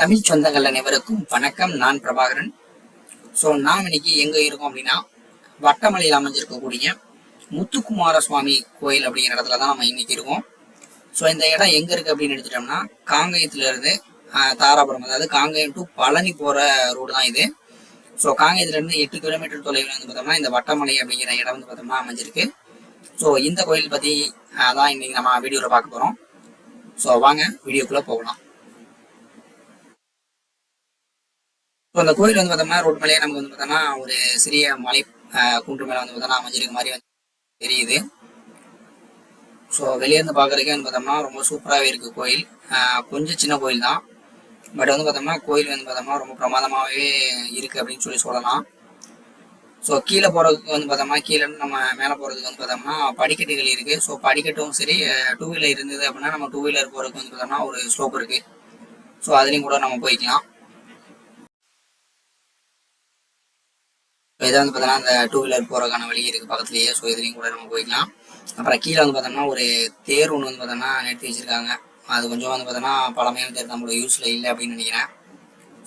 தமிழ் சொந்தங்கள் அனைவருக்கும் வணக்கம். நான் பிரபாகரன். ஸோ நாம் இன்னைக்கு எங்க இருக்கோம் அப்படின்னா வட்டமலையில் அமைஞ்சிருக்கக்கூடிய முத்துக்குமார சுவாமி கோயில் அப்படிங்கிற இடத்துல தான் நம்ம இன்னைக்கு இருக்கோம். ஸோ இந்த இடம் எங்க இருக்கு அப்படின்னு எடுத்துட்டோம்னா காங்கயத்துல இருந்து தாராபுரம் அதாவது காங்கயம் டு பழனி போற ரோடு தான் இது. ஸோ காங்கயத்துலேருந்து எட்டு கிலோமீட்டர் தொலைவில் வந்து பார்த்தோம்னா இந்த வட்டமலை அப்படிங்கிற இடம் வந்து பார்த்தோம்னா அமைஞ்சிருக்கு. ஸோ இந்த கோயில் பத்தி அதான் தான் இன்னைக்கு நம்ம வீடியோவில் பார்க்க போறோம். ஸோ வாங்க வீடியோக்குள்ள போகலாம். ஸோ அந்த கோயில் வந்து பார்த்தோம்னா ரோட் மேலேயே நமக்கு வந்து பார்த்தோம்னா ஒரு சிறிய மலை குன்று மேலே வந்து பார்த்தோம்னா அமைஞ்சிருக்க மாதிரி வந்து தெரியுது. ஸோ வெளியேருந்து பார்க்குறதுக்கே வந்து பார்த்தோம்னா ரொம்ப சூப்பராகவே இருக்குது கோயில். கொஞ்சம் சின்ன கோயில் தான். பட் வந்து பார்த்தோம்னா கோயில் வந்து பார்த்தோம்னா ரொம்ப பிரமாதமாகவே இருக்குது அப்படின்னு சொல்லி சொல்லலாம். ஸோ கீழே போகிறதுக்கு வந்து பார்த்தோம்னா கீழே நம்ம மேலே போகிறதுக்கு வந்து பார்த்தோம்னா படிக்கட்டுகள் இருக்குது ஸோ படிக்கட்டும் சரி டூ வீலர் இருந்தது அப்படின்னா நம்ம டூ வீலர் போகிறதுக்கு வந்து பார்த்தோம்னா ஒரு ஸ்லோப் இருக்குது ஸோ அதுலேயும் கூட நம்ம போய்க்கலாம். இதை வந்து பார்த்தோன்னா அந்த டூ வீலர் போகிறதுக்கான வழி இருக்குது பக்கத்துலேயே. ஸோ இதுலேயும் கூட நம்ம போய்க்கலாம். அப்புறம் கீழே வந்து பார்த்தோம்னா ஒரு தேர் ஒன்று வந்து பார்த்தோம்னா நிறுத்தி வச்சிருக்காங்க. அது கொஞ்சம் வந்து பார்த்தோம்னா பழமையான தேர் நம்மளோட யூஸில் இல்லை அப்படின்னு நினைக்கிறேன்.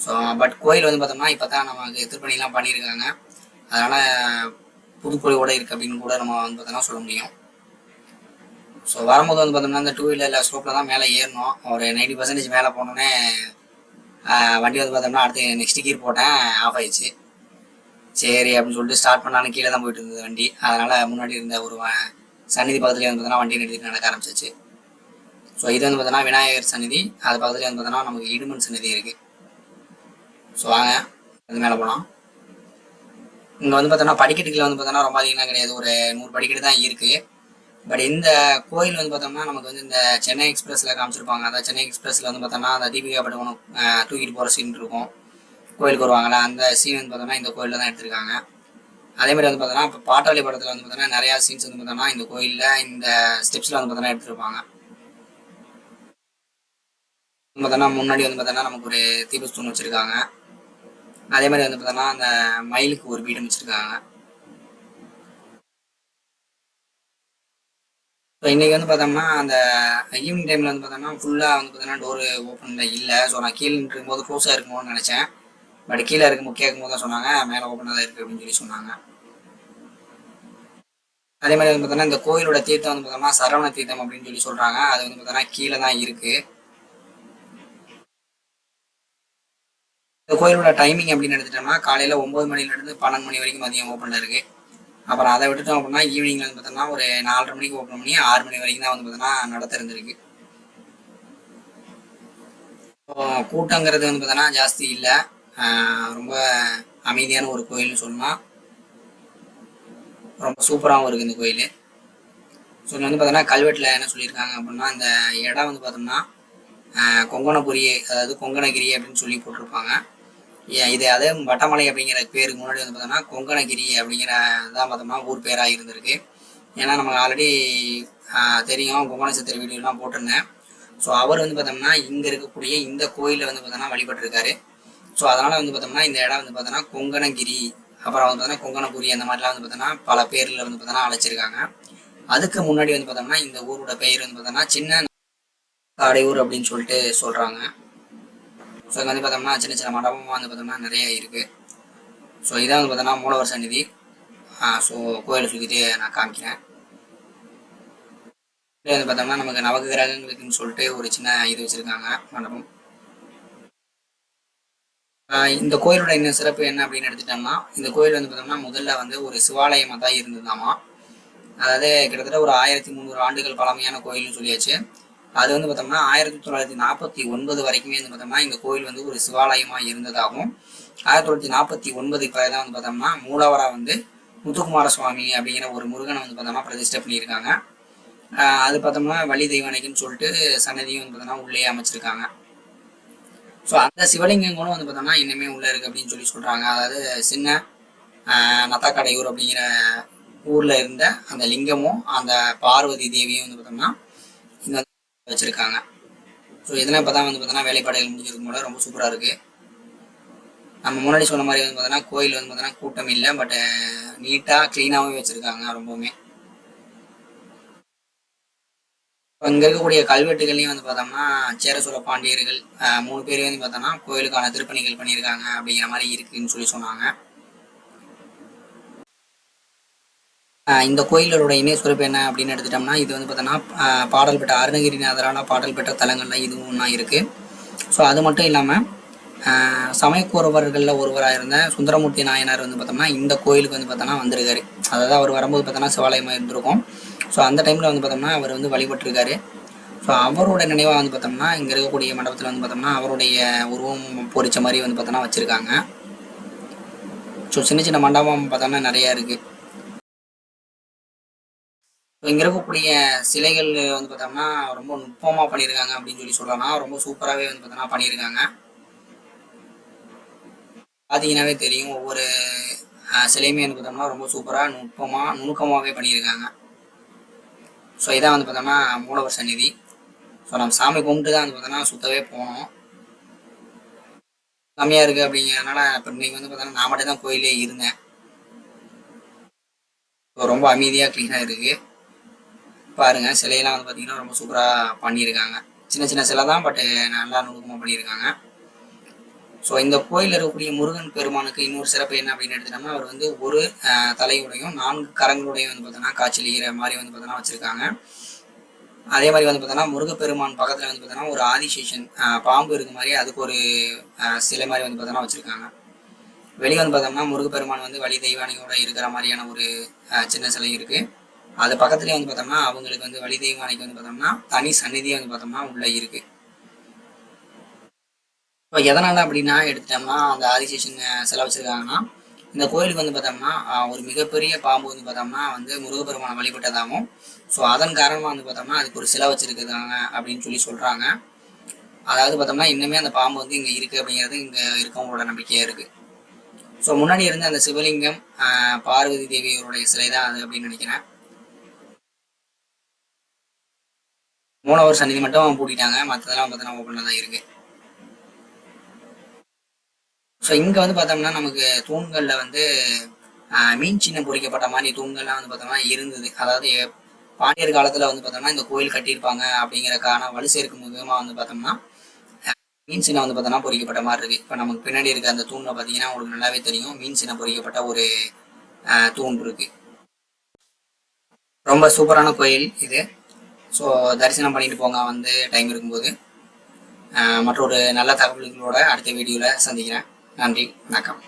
ஸோ பட் கோயில் வந்து பார்த்தோம்னா இப்போ தான் நமக்கு திருப்பணிலாம் பண்ணியிருக்காங்க. அதனால் புதுக்கோயிலோட இருக்குது அப்படின்னு கூட நம்ம வந்து பார்த்தோம்னா சொல்ல முடியும். ஸோ வரும்போது வந்து பார்த்தோம்னா இந்த டூ வீலரில் ஸ்லோப்பில் தான் மேலே ஏறணும். ஒரு நைன்டி பர்சன்டேஜ் மேலே போனோடனே வண்டி வந்து பார்த்தோம்னா அடுத்து நெக்ஸ்ட் கீர் போட்டேன் ஆஃப் ஆயிடுச்சு. சரி அப்படின்னு சொல்லிட்டு ஸ்டார்ட் பண்ணாலும் கீழே தான் போயிட்டு இருந்தது வண்டி. அதனால முன்னாடி இருந்த ஒரு வ- பக்கத்துலேயே வந்து பார்த்தோன்னா வண்டி நிறுத்தி நடக்க ஆரம்பிச்சிச்சு. ஸோ இது வந்து பார்த்தோன்னா விநாயகர் சன்னிதி அது பக்கத்துலேயே வந்து பார்த்தோன்னா நமக்கு இடுமன் சன்னிதி இருக்கு. ஸோ வாங்க அது மேலே போகலாம் இங்கே வந்து பார்த்தோன்னா படிக்கட்டுகளை வந்து பார்த்தோன்னா ரொம்ப அதிகமாக கிடையாது. ஒரு நூறு படிக்கட்டு தான் இருக்கு. பட் இந்த கோயில் வந்து பார்த்தோம்னா நமக்கு வந்து இந்த சென்னை எக்ஸ்பிரஸில் காமிச்சிருப்பாங்க. அந்த சென்னை எக்ஸ்பிரஸில் வந்து பார்த்தோம்னா அந்த தீபிகா படுகோணம் தூக்கிட்டு போகிற சீன் இருக்கும். கோயிலுக்கு வருவாங்கல்ல அந்த சீன் வந்து பார்த்தோம்னா இந்த கோயிலில் தான் எடுத்திருக்காங்க அதே மாதிரி வந்து பார்த்தோன்னா இப்போ பாட்டாளி படத்தில் வந்து பார்த்தோன்னா நிறையா சீன்ஸ் வந்து பார்த்தோன்னா இந்த கோயிலில் இந்த ஸ்டெப்ஸில் வந்து பார்த்தோன்னா எடுத்திருப்பாங்க பார்த்தோன்னா முன்னாடி வந்து பார்த்தோன்னா நமக்கு ஒரு தீபஸ்தூன் வச்சுருக்காங்க அதே மாதிரி வந்து பார்த்தோன்னா அந்த மயிலுக்கு ஒரு பீடம் வச்சுருக்காங்க ஸோ இன்றைக்கி வந்து பார்த்தோம்னா அந்த ஈவினிங் டைமில் வந்து பார்த்தோம்னா ஃபுல்லாக வந்து பார்த்தோன்னா டோர் ஓப்பனில் இல்லை ஸோ நான் கீழே இருக்கும்போது க்ளோஸாக இருக்குமோன்னு நினச்சேன் பட் கீழே இருக்கும் கேட்கும்போது தான் சொன்னாங்க. மேலே ஓப்பனாக தான் இருக்குது அப்படின்னு சொல்லி சொன்னாங்க. அதே மாதிரி வந்து பார்த்தோன்னா இந்த கோயிலோட தீர்த்தம் வந்து பார்த்தோம்னா சரவண தீர்த்தம் அப்படின்னு சொல்லி சொல்கிறாங்க அது வந்து பார்த்தோன்னா கீழே தான் இருக்குது இந்த கோயிலோட டைமிங் அப்படின்னு எடுத்துட்டோம்னா காலையில் ஒம்பது மணிலேருந்து பன்னெண்டு மணி வரைக்கும் மதியம் ஓப்பனில் இருக்குது அப்புறம் அதை விட்டுட்டோம் அப்படின்னா ஈவினிங்ல வந்து பார்த்தோம்னா ஒரு நாலரை மணிக்கு ஓப்பன் பண்ணி ஆறு மணி வரைக்கும் தான் வந்து பார்த்தோம்னா நட திறந்திருக்கு. கூட்டங்கிறது வந்து பார்த்தோன்னா ஜாஸ்தி இல்லை. ரொம்ப அமைதியான ஒரு கோயில்னு சொல்லலாம். ரொம்ப சூப்பராகவும் இருக்குது இந்த கோயில். ஸோ இங்கே வந்து பார்த்தோன்னா கல்வெட்டில் என்ன சொல்லியிருக்காங்க அப்படின்னா அந்த இடம் வந்து பார்த்தோம்னா கொங்கணபுரி அதாவது கொங்கணகிரி அப்படின்னு சொல்லி போட்டிருப்பாங்க. ஏ- இது அதே வட்டமலை அப்படிங்கிற பேருக்கு முன்னாடி வந்து பார்த்தோம்னா கொங்கணகிரி அப்படிங்கிற தான் பார்த்தோம்னா ஊர் பேராக இருந்திருக்கு. ஏன்னா நமக்கு ஆல்ரெடி தெரியும் கொங்கண சித்திர வீடியோலாம் போட்டிருந்தேன். ஸோ அவர் வந்து பார்த்தோம்னா இங்கே இருக்கக்கூடிய இந்த கோயிலில் வந்து பார்த்தோம்னா வழிபட்டிருக்காரு. ஸோ அதனால் வந்து பார்த்தோம்னா இந்த இடம் வந்து பார்த்தோன்னா கொங்கணகிரி அப்புறம் வந்து பார்த்தோம்னா கொங்கணபுரி அந்த மாதிரிலாம் வந்து பார்த்தோன்னா பல பேரில் வந்து பார்த்தோன்னா அழைச்சிருக்காங்க. அதுக்கு முன்னாடி வந்து பார்த்தோம்னா இந்த ஊரோட பெயர் வந்து பார்த்தோம்னா சின்ன காடையூர் அப்படின்னு சொல்லிட்டு சொல்கிறாங்க ஸோ இங்கே வந்து பார்த்தோம்னா சின்ன சின்ன மண்டபமாக வந்து பார்த்தோம்னா நிறைய இருக்குது ஸோ இதான் வந்து பார்த்தோம்னா மூலவர் சந்நிதி. ஸோ கோயிலை சுற்றிட்டு நான் காமிக்கிறேன். இது வந்து பார்த்தோம்னா நமக்கு நவகிரகங்களுக்குன்னு சொல்லிட்டு ஒரு சின்ன இது வச்சுருக்காங்க மண்டபம். இந்த கோயிலோட இன்னும் சிறப்பு என்ன அப்படின்னு எடுத்துட்டோம்னா இந்த கோயில் வந்து பார்த்தோம்னா முதல்ல வந்து ஒரு சிவாலயமாக தான் இருந்ததாமா. அதாவது கிட்டத்தட்ட ஒரு ஆயிரத்தி முந்நூறு ஆண்டுகள் பழமையான கோயில்னு சொல்லியாச்சு. அது வந்து பார்த்தோம்னா ஆயிரத்தி தொள்ளாயிரத்தி நாற்பத்தி ஒன்பது வரைக்குமே வந்து பார்த்தோம்னா இந்த கோயில் வந்து ஒரு சிவாலயமாக இருந்ததாகவும் ஆயிரத்தி தொள்ளாயிரத்தி நாற்பத்தி ஒன்பதுக்கு பிறகு தான் வந்து பார்த்தோம்னா மூலவராக வந்து முத்துக்குமார சுவாமி அப்படிங்கிற ஒரு முருகனை வந்து பார்த்தோம்னா பிரதிஷ்டை பண்ணியிருக்காங்க. அது பார்த்தோம்னா வழி தெய்வானைக்குன்னு சொல்லிட்டு சன்னதியும் வந்து பார்த்தோம்னா உள்ளே அமைச்சிருக்காங்க. ஸோ அந்த சிவலிங்கம் கூட வந்து பார்த்தோம்னா இன்னுமே உள்ளே இருக்கு அப்படின்னு சொல்லி சொல்கிறாங்க அதாவது சின்ன நத்தாக்கடையூர் அப்படிங்கிற ஊரில் இருந்த அந்த லிங்கமும் அந்த பார்வதி தேவியும் வந்து பார்த்தோம்னா இங்கே வச்சுருக்காங்க. ஸோ இதெல்லாம் இப்போ தான் வந்து பார்த்தோம்னா வேலைப்பாடுகள் முடிஞ்சிருக்கும் போல ரொம்ப சூப்பராக இருக்குது நம்ம முன்னாடி சொன்ன மாதிரி வந்து பார்த்தோம்னா கோயில் வந்து பார்த்தோன்னா கூட்டம் இல்லை பட்டு நீட்டாக க்ளீனாகவும் வச்சுருக்காங்க ரொம்பவுமே. இப்போ இங்கே இருக்கக்கூடிய கல்வெட்டுகள்லையும் வந்து பார்த்தோம்னா சேர சோழ பாண்டியர்கள் மூணு பேர் வந்து பார்த்தோம்னா கோயிலுக்கான திருப்பணிகள் பண்ணியிருக்காங்க அப்படிங்கிற மாதிரி இருக்குன்னு சொல்லி சொன்னாங்க. இந்த கோயிலோட இணை சிறப்பு என்ன அப்படின்னு எடுத்துட்டோம்னா இது வந்து பார்த்தோம்னா பாடல் பெற்ற அருணகிரிநாதரான பாடல் பெற்ற தலங்கள்ல இதுவும் ஒன்றா இருக்குது ஸோ அது மட்டும் இல்லாமல் சமயக்கூறவர்களில் ஒருவராக இருந்த சுந்தரமூர்த்தி நாயனார் வந்து பார்த்தோம்னா இந்த கோயிலுக்கு வந்து பார்த்தோம்னா வந்திருக்காரு. அதாவது அவர் வரும்போது பார்த்தோம்னா சிவாலயமாக இருந்திருக்கும். ஸோ அந்த டைமில் வந்து பார்த்தோம்னா அவர் வந்து வழிபட்டிருக்காரு. ஸோ அவரோட நினைவாக வந்து பார்த்தோம்னா இங்கே இருக்கக்கூடிய மண்டபத்தில் வந்து பார்த்தோம்னா அவருடைய உருவம் பொறிச்ச மாதிரி வந்து பார்த்தோம்னா வச்சுருக்காங்க. ஸோ சின்ன சின்ன மண்டபம் பார்த்தோம்னா நிறையா இருக்குது இங்கே இருக்கக்கூடிய சிலைகள் வந்து பார்த்தோம்னா ரொம்ப நுட்பமாக பண்ணியிருக்காங்க அப்படின்னு சொல்லி சொல்லலாம். ரொம்ப சூப்பராகவே வந்து பார்த்தோம்னா பண்ணியிருக்காங்க பார்த்தீங்கன்னாவே தெரியும் ஒவ்வொரு சிலையுமே வந்து பார்த்தோம்னா ரொம்ப சூப்பராக நுட்பமாக நுணுக்கமாகவே பண்ணியிருக்காங்க ஸோ இதான் வந்து பார்த்தோம்னா மூலவர் சந்நிதி. ஸோ நம்ம சாமி கும்பிட்டு தான் வந்து பார்த்தோம்னா சுத்தவே போனோம் கம்மியாக இருக்குது அப்படிங்கிறதுனால இப்போ இன்னைக்கு வந்து பார்த்தோம்னா நான் மட்டும் தான் கோயிலே இருந்தேன். ஸோ ரொம்ப அமைதியாக க்ளீனாக இருக்குது பாருங்கள் சிலையெல்லாம் வந்து பார்த்திங்கன்னா ரொம்ப சூப்பராக பண்ணியிருக்காங்க. சின்ன சின்ன சிலை தான் பட்டு நல்லா நுணுக்கமாக பண்ணியிருக்காங்க. ஸோ இந்த கோயிலில் இருக்கக்கூடிய முருகன் பெருமானுக்கு இன்னொரு சிறப்பு என்ன அப்படின்னு எடுத்துட்டோம்னா அவர் வந்து ஒரு தலையுடையும் நான்கு கரங்களுடையும் வந்து பார்த்தோன்னா காய்ச்சலிகிற மாதிரி வந்து பார்த்தோன்னா வச்சுருக்காங்க. அதே மாதிரி வந்து பார்த்தோன்னா முருகப்பெருமான் பக்கத்தில் வந்து பார்த்தோன்னா ஒரு ஆதிசேஷன் பாம்பு இருக்க மாதிரி அதுக்கு ஒரு சிலை மாதிரி வந்து பார்த்தோன்னா வச்சுருக்காங்க. வெளியே வந்து பார்த்தோம்னா முருகப்பெருமான் வந்து வழி தெய்வானையோட இருக்கிற மாதிரியான ஒரு சின்ன சிலை இருக்குது அது பக்கத்துலேயே வந்து பார்த்தோம்னா அவங்களுக்கு வந்து வழி தெய்வானைக்கு வந்து பார்த்தோம்னா தனி சந்நிதியை வந்து பார்த்தோம்னா உள்ளே இருக்குது இப்போ எதனால் அப்படின்னா எடுத்துட்டோம்னா அந்த ஆதிசேஷன் சிலை வச்சுருக்காங்கன்னா இந்த கோயிலுக்கு வந்து பார்த்தோம்னா ஒரு மிகப்பெரிய பாம்பு வந்து பார்த்தோம்னா வந்து முருகப்பெருமானை வழிபட்டதாகவும் ஸோ அதன் காரணமாக வந்து பார்த்தோம்னா அதுக்கு ஒரு சிலை வச்சுருக்குறாங்க அப்படின்னு சொல்லி சொல்கிறாங்க அதாவது பார்த்தோம்னா இன்னுமே அந்த பாம்பு வந்து இங்கே இருக்குது அப்படிங்கிறது இங்கே இருக்கவங்களோட நம்பிக்கையாக இருக்குது ஸோ முன்னாடி இருந்த அந்த சிவலிங்கம் பார்வதி தேவியோருடைய சிலை தான் அது அப்படின்னு நினைக்கிறேன். மூணவர் சந்நிதி மட்டும் பூட்டிட்டாங்க மற்றதெல்லாம் பார்த்தோன்னா ஓப்பனில் தான் இருக்குது ஸோ இங்கே வந்து பார்த்தோம்னா நமக்கு தூண்களில் வந்து மீன் சின்னம் பொறிக்கப்பட்ட மாதிரி தூண்கள்லாம் வந்து பார்த்தோம்னா இருந்தது. அதாவது பாண்டியர் காலத்தில் வந்து பார்த்தோம்னா இந்த கோயில் கட்டியிருப்பாங்க அப்படிங்கிறக்கான வலு சேர்க்கும் முகமாக வந்து பார்த்தோம்னா மீன் சின்னம் வந்து பார்த்தோம்னா பொறிக்கப்பட்ட மாதிரி இருக்குது இப்போ நமக்கு பின்னாடி இருக்க அந்த தூணில் பார்த்தீங்கன்னா உங்களுக்கு நல்லாவே தெரியும். மீன் சின்னம் பொறிக்கப்பட்ட ஒரு தூண் இருக்குது ரொம்ப சூப்பரான கோயில் இது. ஸோ தரிசனம் பண்ணிட்டு போங்க. வந்து டைம் இருக்கும்போது. மற்றொரு நல்ல தகவல்களோட அடுத்த வீடியோவில் சந்திக்கிறேன். நன்றி வணக்கம்.